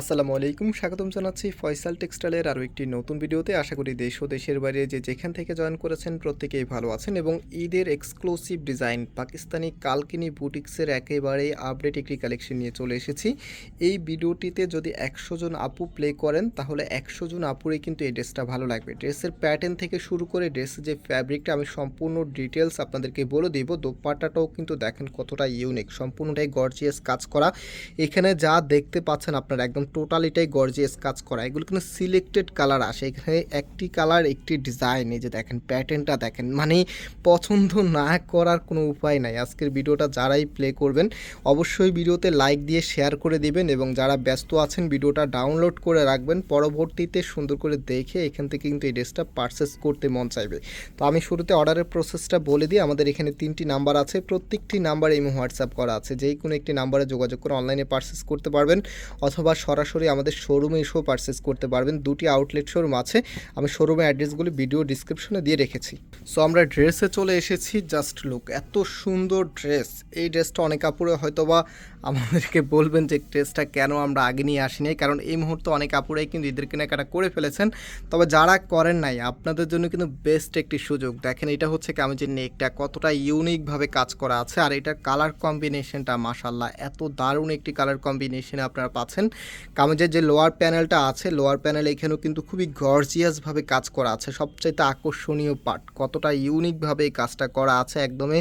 আসসালামু আলাইকুম, স্বাগতম জানাচ্ছি ফয়সাল টেক্সটাইলের আরও একটি নতুন ভিডিওতে। আশা করি দেশ ও দেশের বাইরে যে যেখান থেকে জয়েন করেছেন প্রত্যেকেই ভালো আছেন এবং ঈদের এক্সক্লুসিভ ডিজাইন পাকিস্তানি কালকিনি বুটিক্সের একেবারে আপডেট একটি কালেকশন নিয়ে চলে এসেছি। এই ভিডিওটিতে যদি একশো জন আপু প্লে করেন, তাহলে একশো জন আপুরে কিন্তু এই ড্রেসটা ভালো লাগবে। ড্রেসের প্যাটার্ন থেকে শুরু করে ড্রেসের যে ফ্যাব্রিকটা আমি সম্পূর্ণ ডিটেলস আপনাদেরকে বলে দিব, দোপাট্টাটাও কিন্তু দেখেন কতটা ইউনিক সম্পূর্ণটাই গর্জিয়াস কাজ করা। এখানে যা দেখতে পাচ্ছেন আপনারা একদম টোটালিটাই গর্জিয়াস কাজ করা। এগুলো কিন্তু সিলেক্টেড কালার আসে। এখানে একটি কালার একটি ডিজাইন এই যে দেখেন প্যাটার্নটা দেখেন। মানে পছন্দ না করার কোনো উপায় নাই। আজকের ভিডিওটা যারাই প্লে করবেন, অবশ্যই ভিডিওতে লাইক দিয়ে শেয়ার করে দিবেন এবং যারা ব্যস্ত আছেন, ভিডিওটা ডাউনলোড করে রাখবেন। পরবর্তীতে সুন্দর করে দেখে এখান থেকে কিন্তু এই ড্রেসটা পারচেস করতে মন চাইবে। তো আমি শুরুতে অর্ডারের প্রসেসটা বলে দিই। আমাদের এখানে তিনটি নাম্বার আছে। প্রত্যেকটি নাম্বার এই হোয়াটসঅ্যাপ করা আছে। যেই কোনো একটি নাম্বারে যোগাযোগ করে অনলাইনে পারচেস করতে পারবেন অথবা সরাসরি আমাদের শোরুমে এসেও পারচেস করতে পারবেন। দুটি আউটলেট শোরুম আছে। আমি শোরুমের অ্যাড্রেসগুলি ভিডিও ডিসক্রিপশনে দিয়ে রেখেছি। সো আমরা ড্রেসে চলে এসেছি। জাস্ট লুক এত সুন্দর ড্রেস এই ড্রেসটা অনেক কাপড়ে হয়তোবা আমাদেরকে বলবেন যে ড্রেসটা কেন আমরা আগে নিয়ে আসিনি? কারণ এই মুহূর্তে অনেক কাপড়েই কিন্তু ঈদের কেনাকাটা করে ফেলেছেন। তবে যারা করেন নাই, আপনাদের জন্য কিন্তু বেস্ট একটি সুযোগ। দেখেন, এটা হচ্ছে কামিজের নেকটা কতটা ইউনিকভাবে কাজ করা আছে। আর এটার কালার কম্বিনেশনটা মাসাল্লাহ এত দারুণ একটি কালার কম্বিনেশনে আপনারা পাচ্ছেন। কামিজের যে লোয়ার প্যানেলটা আছে, লোয়ার প্যানেল এখানেও কিন্তু খুবই গর্জিয়াসভাবে কাজ করা আছে। সবচাইতে আকর্ষণীয় পার্ট কতটা ইউনিকভাবে এই কাজটা করা আছে। একদমই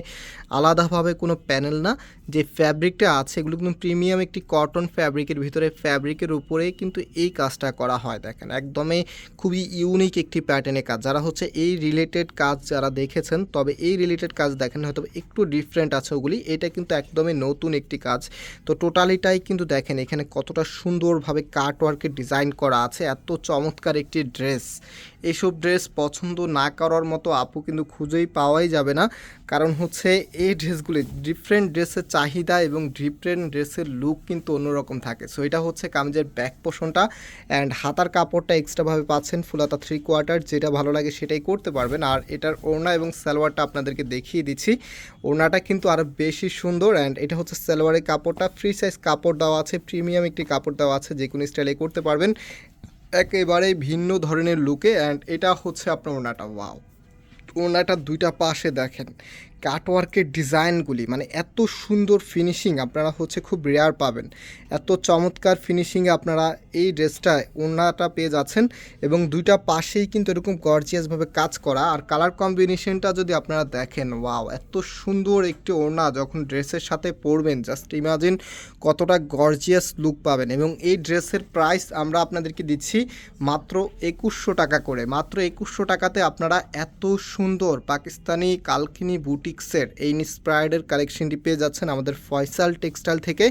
আলাদাভাবে কোনো প্যানেল না। যে ফ্যাব্রিকটা আছে, এগুলো কিন্তু প্রিমিয়াম একটি কটন ফ্যাব্রিকের ভিতরে ফ্যাব্রিকের উপরে কিন্তু এই কাজটা করা হয়, দেখেন। একদমই খুবই ইউনিক একটি প্যাটার্নের কাজ। যারা হচ্ছে এই রিলেটেড কাজ যারা দেখেছেন, তবে এই রিলেটেড কাজ দেখেন, হয়তো একটু ডিফারেন্ট আছে ওগুলি। এটা কিন্তু একদমই নতুন একটি কাজ। তো টোটালিটাই কিন্তু দেখেন, এখানে কতটা সুন্দরভাবে কাট ওয়ার্কের ডিজাইন করা আছে, এত চমৎকার একটি ড্রেস। এইসব ড্রেস পছন্দ না করার মতো আপু কিন্তু খুঁজেই পাওয়াই যাবে না। কারণ হচ্ছে এই ড্রেসগুলি ডিফারেন্ট ড্রেসের চাহিদা এবং ডিফারেন্ট ড্রেসের লুক কিন্তু অন্যরকম থাকে। সো এটা হচ্ছে কামিজের ব্যাক পোষণটা অ্যান্ড হাতার কাপড়টা এক্সট্রাভাবে পাচ্ছেন ফুলাতা থ্রি কোয়ার্টার যেটা ভালো লাগে সেটাই করতে পারবেন। আর এটার ওড়না এবং সালোয়ারটা আপনাদেরকে দেখিয়ে দিচ্ছি। ওড়নাটা কিন্তু আরও বেশি সুন্দর অ্যান্ড এটা হচ্ছে সালোয়ারের কাপড়টা ফ্রি সাইজ কাপড় দেওয়া আছে প্রিমিয়াম একটি কাপড় দেওয়া আছে। যে কোনো স্টাইলে করতে পারবেন। একেবারে ভিন্ন ধরনের লুকে অ্যান্ড এটা হচ্ছে আপনার ওনাটা ওয়াও ওনাটা দুইটা পাশে দেখেন। কাটওয়ার্কের ডিজাইনগুলি মানে এত সুন্দর ফিনিশিং আপনারা হচ্ছে খুব রেয়ার পাবেন। এত চমৎকার ফিনিশিংয়ে আপনারা এই ড্রেসটায় ওনাটা পেয়ে যাচ্ছেন এবং দুইটা পাশেই কিন্তু এরকম গর্জিয়াসভাবে কাজ করা আর কালার কম্বিনেশনটা যদি আপনারা দেখেন ওয়াও এত সুন্দর একটি ওড়না যখন ড্রেসের সাথে পরবেন জাস্ট ইমাজিন কতটা গর্জিয়াস লুক পাবেন। এবং এই ড্রেসের প্রাইস আমরা আপনাদেরকে দিচ্ছি মাত্র একুশশো টাকা করে। মাত্র একুশশো টাকাতে আপনারা এত সুন্দর পাকিস্তানি কালকিনি বুটিক্সের এই ইন্সপায়ার্ডের কালেকশনটি পেয়ে যাচ্ছেন আমাদের ফয়সাল টেক্সটাইল থেকে।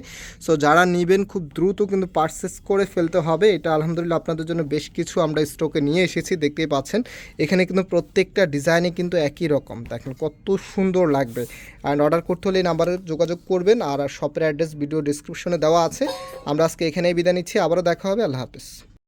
সো যারা নেবেন, খুব দ্রুত কিন্তু পারচেস করে ফেলতে হবে। এটা আলহামদুলিল্লাহ আপনাদের জন্য বেশ কিছু আমরা স্টকে নিয়ে এসেছি, দেখতেই পাচ্ছেন। এখানে কিন্তু প্রত্যেকটা ডিজাইনে কিন্তু একই রকম। দেখেন কত সুন্দর লাগবে। অ্যান্ড অর্ডার করতে হলে এই নাম্বারে যোগাযোগ করবেন আর শপের অ্যাড্রেস ভিডিও ডিসক্রিপশনে দেওয়া আছে। আমরা আজকে এখানেই বিদায় নিচ্ছি। আবারও দেখা হবে। আল্লাহ হাফিজ।